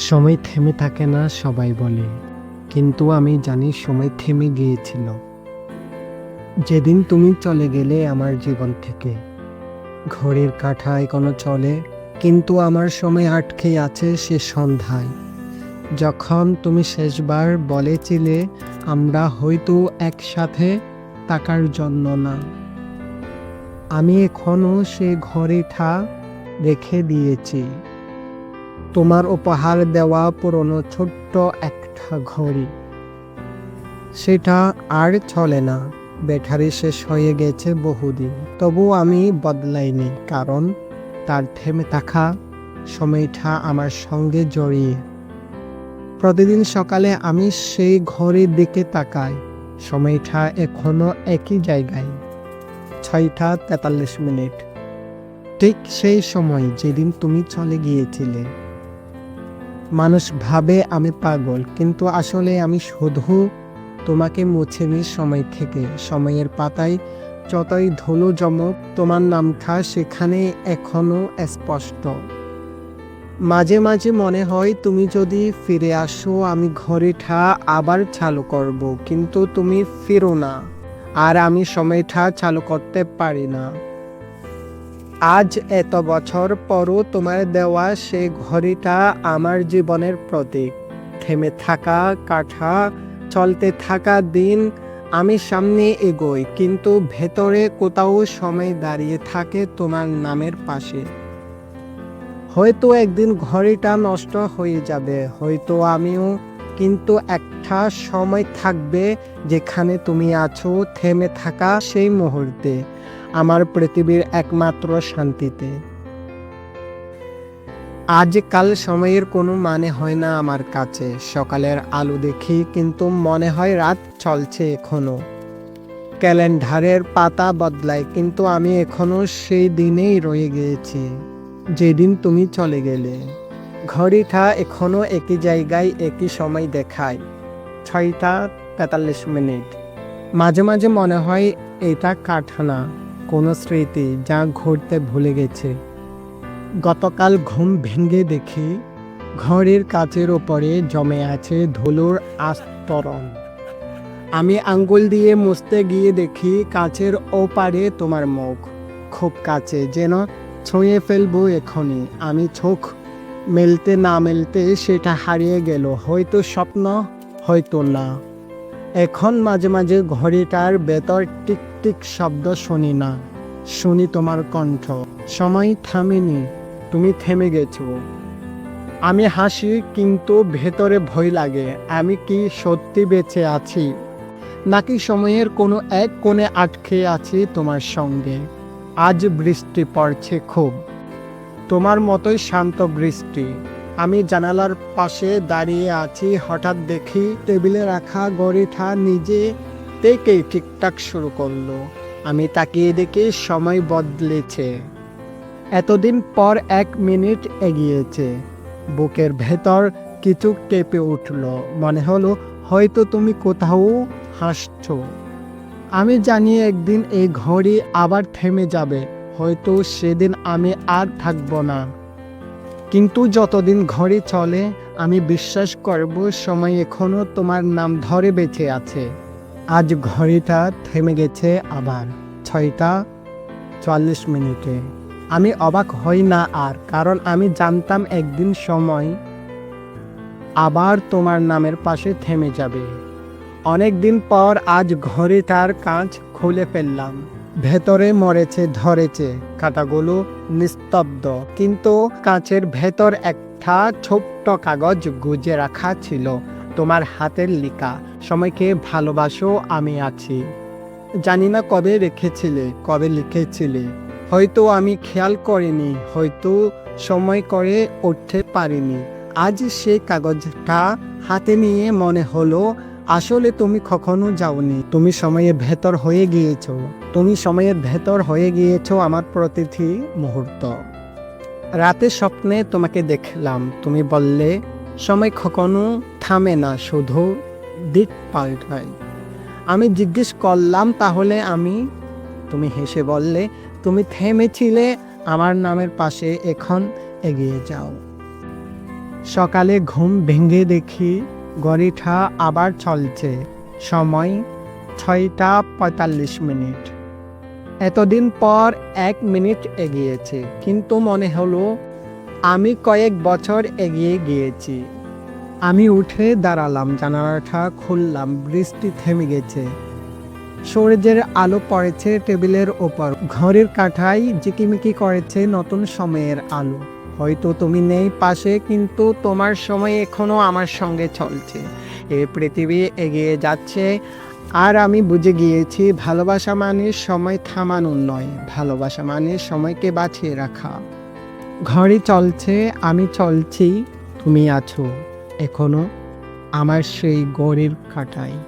সময় থেমে থাকে না, সবাই বলে। কিন্তু আমি জানি সময় থেমে গিয়েছিল। যেদিন তুমি চলে গেলে আমার জীবন থেকে। ঘড়ির কাঁটা এখনও চলে, কিন্তু আমার সময় আটকে আছে সে সন্ধ্যায়। যখন তুমি শেষবার বলেছিলে, আমরা হয়তো একসাথে তাকার জন্য না। আমি এখনও সে ঘরে ঘড়িটা রেখে দিয়েছি। তোমার উপহার দেওয়া পুরনো ছোট্ট একটা ঘড়ি। সেটা আর চলে না। ব্যাটারি শেষ হয়ে গেছে বহুদিন। তবু আমি বদলাইনি, কারণ তার থেমে থাকা সময়টা আমার সঙ্গে জড়িয়ে। প্রতিদিন সকালে আমি সেই ঘড়ির দিকে তাকাই। সময়টা এখনও একই জায়গায়। ছয়টা তেতাল্লিশ মিনিট। ঠিক সেই সময় যেদিন তুমি চলে গিয়েছিলে। মানুষ ভাবে আমি পাগল, কিন্তু আসলে আমি শুধু তোমাকে মুছে নিই সময় থেকে, সময়ের পাতায় যতই ধুলো জমক, তোমার নামটা সেখানে এখনও স্পষ্ট। মাঝে মাঝে মনে হয় তুমি যদি ফিরে আসো, আমি ঘড়িটা আবার চালু করব, কিন্তু তুমি ফিরো না। আর আমি সময়টা চালু করতে পারি না। আজ এত বছর পরও তোমার দেওয়া সেই ঘড়িটা আমার জীবনের প্রতীক। থেমে থাকা, কাঠা, চলতে থাকা দিন আমি সামনে এগোই, কিন্তু ভেতরে কোথাও সময় দাঁড়িয়ে থাকে তোমার নামের পাশে। হয়তো একদিন ঘড়িটা নষ্ট হয়ে যাবে, হয়তো আমিও, কিন্তু একটা সময় থাকবে যেখানে তুমি আছো, থেমে থাকা সেই মুহূর্তে। আমার পৃথিবীর একমাত্র শান্তিতে। আজকাল সময়ের কোনো মানে হয় না আমার কাছে। সকালের আলো দেখি কিন্তু মনে হয় রাত চলছে এখনও। ক্যালেন্ডারের পাতা বদলায় কিন্তু আমি এখনও সেই দিনেই রয়ে গিয়েছি। যেদিন তুমি চলে গেলে। ঘড়িটা এখনও একই জায়গায় একই সময় দেখায়। ছয়টা তেতাল্লিশ মিনিট। মাঝে মাঝে মনে হয় এটা কাঠানা কোনো স্মৃতি যা ঘুরতে ভুলে গেছে। গতকাল ঘুম ভেঙে দেখি ঘড়ির কাচের ওপরে জমে আছে ধুলোর আস্তরণ। আমি আঙ্গুল দিয়ে মুছতে গিয়ে দেখি কাচের ওপারে তোমার মুখ। খুব কাছে যেন ছুঁয়ে ফেলব এখনই আমি চোখ মেলতে না মেলতে সেটা হারিয়ে গেল। হয়তো স্বপ্ন, হয়তো না। এখন মাঝে মাঝে ঘড়িটার ভেতর টিক টিক শব্দ শুনি না, শুনি তোমার কণ্ঠ। সময় থামেনি, তুমি থেমে গেছো। আমি হাসি, কিন্তু ভেতরে ভয় লাগে, আমি কি সত্যি বেঁচে আছি? নাকি সময়ের কোনো এক কোণে আটকে আছি তোমার সঙ্গে? আজ বৃষ্টি পড়ছে খুব। তোমার মতোই শান্ত বৃষ্টি। আমি জানালার পাশে দাঁড়িয়ে আছি, হঠাৎ দেখি টেবিলে রাখা গড়িটা নিজে থেকেই ঠিকঠাক শুরু করল। আমি তাকিয়ে দেখি সময় বদলেছে। এতদিন পর এক মিনিট এগিয়েছে। বুকের ভেতর কিছু কেঁপে উঠল। মনে হলো, হয়তো তুমি কোথাও হাসছো। আমি জানি একদিন এই ঘড়ি আবার থেমে যাবে। হয়তো সেদিন আমি আর থাকব না। কিন্তু যতদিন ঘড়ি চলে, আমি বিশ্বাস করব সময় এখনও তোমার নাম ধরে বেঁচে আছে। আজ ঘড়িটা থেমে গেছে আবার, ছয়টা চল্লিশ মিনিটে। আমি অবাক হই না আর, কারণ আমি জানতাম একদিন সময় আবার তোমার নামের পাশে থেমে যাবে। অনেক দিন পর আজ ঘড়িটার কাঁচ খুলে ফেললাম। ভেতরে মরেছে, ধরেছে কাঁটাগুলো নিস্তব্ধ, কিন্তু কাঁচের ভেতর একটা ছোট্ট কাগজ গুজে রাখা ছিল। তোমার হাতের লিখা সময়কে ভালোবাসো, আমি আছি। জানি না কবে রেখেছিলে, কবে লিখেছিলে। হয়তো আমি খেয়াল করিনি, হয়তো সময় করে উঠতে পারিনি। আজ সে কাগজটা হাতে নিয়ে মনে হলো, আসলে তুমি কখনো যাওনি। তুমি সময়ে ভেতর হয়ে গিয়েছো। তুমি সময়ের ভেতর হয়ে গিয়েছো আমার প্রতিটি মুহূর্ত। রাতে স্বপ্নে তোমাকে দেখলাম। তুমি বললে সময় কখনো থামে না, শুধু দিক পাল্টায় আমি জিজ্ঞেস করলাম, তাহলে আমি তুমি হেসে বললে, তুমি থেমেছিলে, আমার নামের পাশে এখন এগিয়ে যাও। সকালে ঘুম ভেঙে দেখি ঘড়িটা আবার চলছে। সময় ছয়টা পঁয়তাল্লিশ মিনিট। এতদিন পর এক মিনিট এগিয়েছে, কিন্তু মনে হলো আমি কয়েক বছর এগিয়ে গিয়েছি। আমি উঠে দাঁড়ালাম, জানালাটা খুললাম, বৃষ্টি থেমে গেছে। সূর্যের আলো পড়েছে টেবিলের ওপর। ঘরের কাঠায় জিকিমিকি করেছে নতুন সময়ের আলো। হয়তো তুমি নেই পাশে, কিন্তু তোমার সময় এখনও আমার সঙ্গে চলছে। এ পৃথিবী এগিয়ে যাচ্ছে। আর আমি বুঝে গিয়েছি, ভালোবাসা মানে সময় থামানো নয়। ভালোবাসা মানে সময়কে বাঁচিয়ে রাখা। ঘড়ি চলছে আমি চলছি তুমি আছো এখনও আমার সেই গড়ের কাটায়।